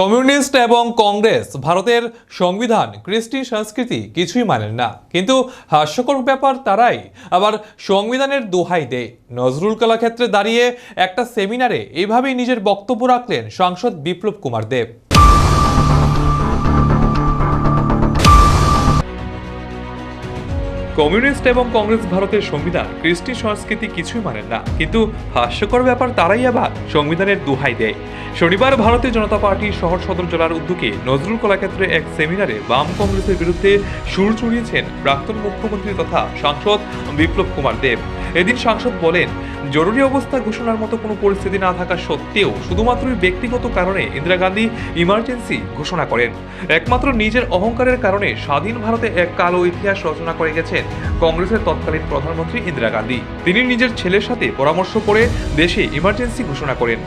Communist এবং কংগ্রেস, ভারতের সংবিধান, কৃষ্টি সংস্কৃতি কিছুই মানেন না। কিন্তু হাস্যকর ব্যাপার তারাই। আবার সংবিধানের দোহাই দেয় নজরুল কলাক্ষেত্রে দাঁড়িয়ে একটা সেমিনারে এভাবেই নিজের বক্তব্য রাখলেন সাংসদ বিপ্লব কুমার দেব। কমিউনিস্ট এবং কংগ্রেস ভারতের সংবিধান, কৃষ্টি সংস্কৃতি কিছুই মানেন না। কিন্তু হাস্যকর ব্যাপার তারাই আবার সংবিধানের দোহাই দেয়। শনিবার ভারতীয় জনতা পার্টি শহর সদর জেলার উদ্যোগে নজরুল কলাক্ষেত্রে এক সেমিনারে বাম কংগ্রেসের বিরুদ্ধে সুর চড়িয়েছেন প্রাক্তন মুখ্যমন্ত্রী তথা সাংসদ বিপ্লব কুমার দেব। এদিন সাংসদ বলেন, জরুরি অবস্থা ঘোষণার মতো কোনো পরিস্থিতি না থাকা সত্ত্বেও শুধুমাত্রই ব্যক্তিগত কারণে ইন্দিরা গান্ধী ইমার্জেন্সি ঘোষণা করেন। একমাত্র নিজের অহংকারের কারণে স্বাধীন ভারতে এক কালো ইতিহাস রচনা করে গেছেন কংগ্রেসের তৎকালীন প্রধানমন্ত্রী ইন্দিরা গান্ধী। তিনি নিজের ছেলের সাথে পরামর্শ করে দেশে ইমার্জেন্সি ঘোষণা করেন।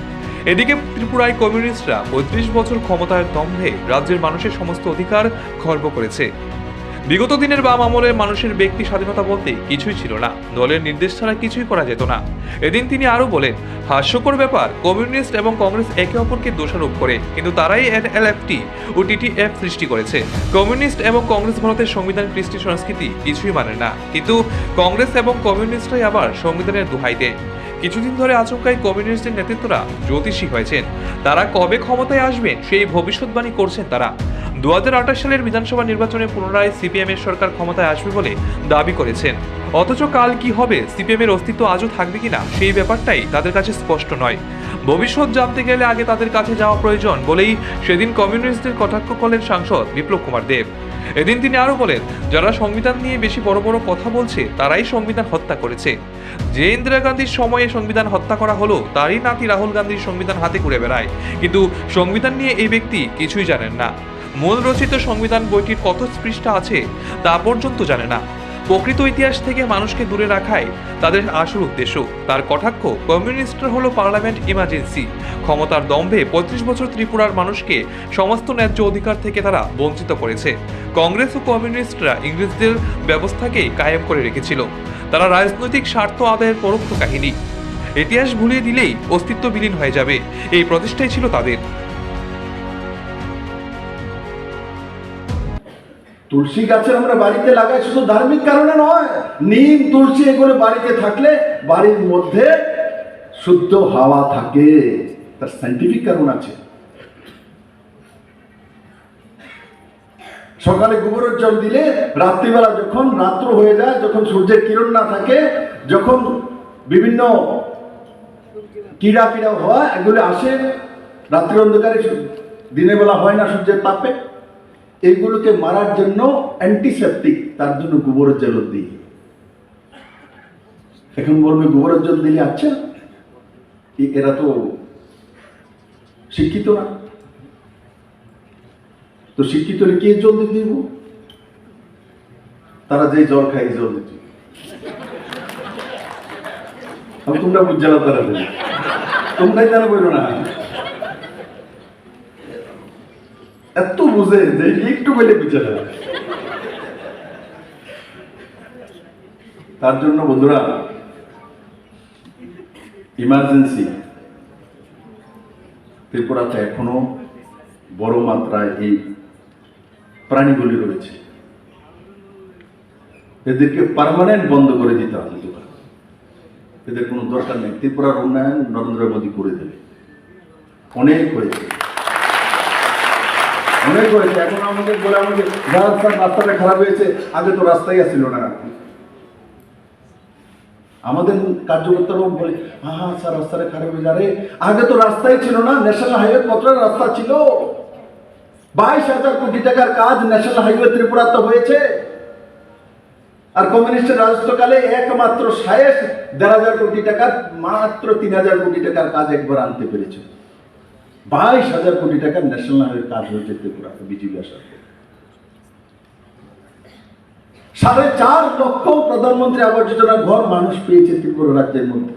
এদিকে ত্রিপুরায় কমিউনিস্টরা পঁয়ত্রিশ বছর ক্ষমতার দম্ভে রাজ্যের মানুষের সমস্ত অধিকার খর্ব করেছে। বিগত দিনের বাম আমলের মানুষের ব্যক্তি স্বাধীনতা বলতে কিছুই ছিল না। দলের নির্দেশ ছাড়া কিছুই করা যেত না। এদিন তিনি আরও বলেন, হাস্যকর ব্যাপার, কমিউনিস্ট এবং কংগ্রেস একে অপরকে দোষারোপ করে, কিন্তু তারাই এনএলএফটি ও টিটিএফ সৃষ্টি করেছে। কমিউনিস্ট এবং কংগ্রেস ভারতের সংবিধান, কৃষ্টি, সংস্কৃতি কিছুই মানে না। কিন্তু কংগ্রেস এবং কমিউনিস্টরাই আবার সংবিধানের দোহাই দেয় কিছুদিন ধরে আচমকাই কমিউনিস্টের নেতৃত্বরা জ্যোতিষী হয়েছেন। তারা কবে ক্ষমতায় আসবেন, সেই ভবিষ্যৎবাণী করছেন তারা। দু হাজার আঠাশ সালের বিধানসভা নির্বাচনে পুনরায় সিপিএম এর সরকার ক্ষমতায় আসবে বলে দাবি করেছেন। অথচ কাল কি হবে সিপিএম এর অস্তিত্ব আজও থাকবে কিনা সেই ব্যাপারটাই তাদের কাছে স্পষ্ট নয়। ভবিষ্যৎ জানতে গেলে আগে তাদের কাছে যাওয়া প্রয়োজন বলেই সেদিন কমিউনিস্টদের কটাক্ষ করলেন সাংসদ বিপ্লব কুমার দেব। এদিন তিনি আরও বলেন, যারা সংবিধান নিয়ে বেশি বড় বড় কথা বলছে, তারাই সংবিধান হত্যা করেছে। যে ইন্দিরা গান্ধীর সময়ে সংবিধান হত্যা করা হলো, তারই নাতি রাহুল গান্ধীর সংবিধান হাতে ঘুরে বেড়ায়। কিন্তু সংবিধান নিয়ে এই ব্যক্তি কিছুই জানেন না। মূল রচিত সংবিধান বইটির কত পৃষ্ঠা আছে তা পর্যন্ত জানে না। প্রকৃত ইতিহাস থেকে মানুষকে দূরে রাখাই তাদের আসল উদ্দেশ্য। তার কটাক্ষ কমিউনিস্টরা হলো পার্লামেন্ট ইমার্জেন্সি। ক্ষমতার দম্ভে পঁয়ত্রিশ বছর ত্রিপুরার মানুষকে সমস্ত ন্যায্য অধিকার থেকে তারা বঞ্চিত করেছে। কংগ্রেস ও কমিউনিস্টরা ইংরেজদের ব্যবস্থাকে কায়েম করে রেখেছিল। তারা রাজনৈতিক স্বার্থ আদায়ের পরোক্ষ কাহিনী। ইতিহাস ভুলিয়ে দিলেই অস্তিত্ব বিলীন হয়ে যাবে। এই প্রচেষ্টাই ছিল তাদের। তুলসী গাছের আমরা বাড়িতে লাগাই শুধু ধার্মিক কারণে নয়, নিম, তুলসী এগুলো বাড়িতে থাকলে বাড়ির মধ্যে শুদ্ধ হাওয়া থাকে। তার সাইন্টিফিক কারণ আছে। সকালে গোবরের জল দিলে রাত্রিবেলা যখন রাত্র হয়ে যায়, যখন সূর্যের কিরণ না থাকে, যখন বিভিন্ন কিড়া কিড়া হয়, এগুলো আসে, রাত্রি অন্ধকারে দিনের বেলা হয় না সূর্যের তাপে। এইগুলোকে মারার জন্য অ্যান্টিসেপটিক তার জন্য গোবরের জল দিই। এখন বলবে গোবরের জল দিলে আচ্ছা এরা তো শিক্ষিত না? তো শিক্ষিত হলে কে জল দিতে দিব? তারা যে জল খায় জল দিতে তোমরা বুঝালো তারা দেবে। তোমরাই জানো বলো না। এত বুঝে যে একটু বলে বুঝে না। তার জন্য বন্ধুরা ইমার্জেন্সি ত্রিপুরাতে এখনও বড় মাত্রায় এই প্রাণীগুলি রয়েছে। এদেরকে পার্মানেন্ট বন্ধ করে দিতে হবে এদের কোনো দরকার নেই। ত্রিপুরার উন্নয়ন নরেন্দ্র মোদী করে দেবে। অনেক হয়েছে। অনেক হয়েছে, এখন আমাদের বলে আমাকে রাস্তা রাস্তাটা খারাপ হয়েছে, আগে তো রাস্তাই আসছিল না। আমাদের কার্যকর্তারাও বলে হ্যাঁ হ্যাঁ স্যার, রাস্তাটা খারাপ হয়ে যাবে আগে তো রাস্তাই ছিল না, ন্যাশনাল হাইওয়ে কত রাস্তা ছিল। বাইশ হাজার কোটি টাকার কাজ ন্যাশনাল হাইওয়ে ত্রিপুরাতে হয়েছে। আর কমিউনিস্টের রাজত্বকালে একমাত্র সায়েস দেড় হাজার কোটি টাকার, মাত্র তিন হাজার কোটি টাকার কাজ একবার আনতে পেরেছে। বাইশ হাজার কোটি টাকার ন্যাশনাল হাইওয়ে কাজ হয়েছে ত্রিপুরাতে বিজেপি আসার। সাড়ে চার লক্ষ প্রধানমন্ত্রী আবাস যোজনা ঘর মানুষ পেয়েছে ত্রিপুরা রাজ্যের মধ্যে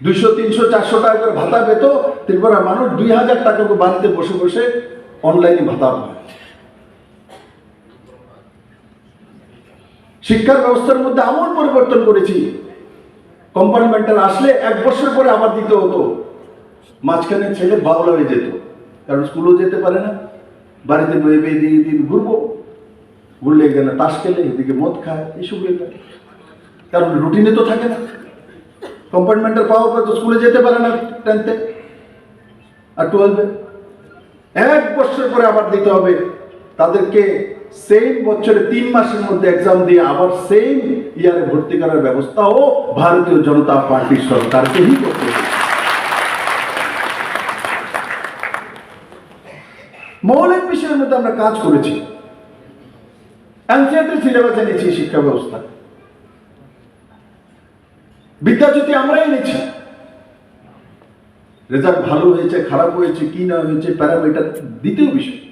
দুইশো, তিনশো, চারশো টাকা করে ভাতা পেত ত্রিপুরা মানুষ, দুই হাজার টাকা বাড়িতে বসে বসে অনলাইনে ভাতা পায় শিক্ষার ব্যবস্থার মধ্যে আমূল পরিবর্তন করেছি। কম্পার্টমেন্টাল আসলে এক বছর পরে আবার দিতে হতো। মাঝখানে ছেলে বাউলা হয়ে যেত। কারণ স্কুলও যেতে পারে না। বাড়িতে বয়ে বয়ে দিয়ে দিন ঘুরবো। ঘুরলে এখানে তাস খেলে, এদিকে মদ খায় যায় কারণ রুটিনে তো থাকে না। কম্পার্টমেন্টাল পাওয়ার পর তো স্কুলে যেতে পারে না টেনথে আর টুয়েলভে এক বছর পরে আবার দিতে হবে। তাদেরকে সেম বছরে তিন মাসের মধ্যে এক্সাম দিয়ে আবার সেম ইয়ারে ভর্তি করার ব্যবস্থাও ভারতীয় জনতা পার্টি সরকারকেই করতে মৌলিক বিষয়ের মধ্যে আমরা কাজ করেছি। অ্যানসিয়ারটি সিলেবাস এনেছি শিক্ষা ব্যবস্থা। বিদ্যাজ্যোতি আমরাই এনেছি রেজাল্ট ভালো হয়েছে, খারাপ হয়েছে, কি না হয়েছে প্যারামিটার দ্বিতীয় বিষয়।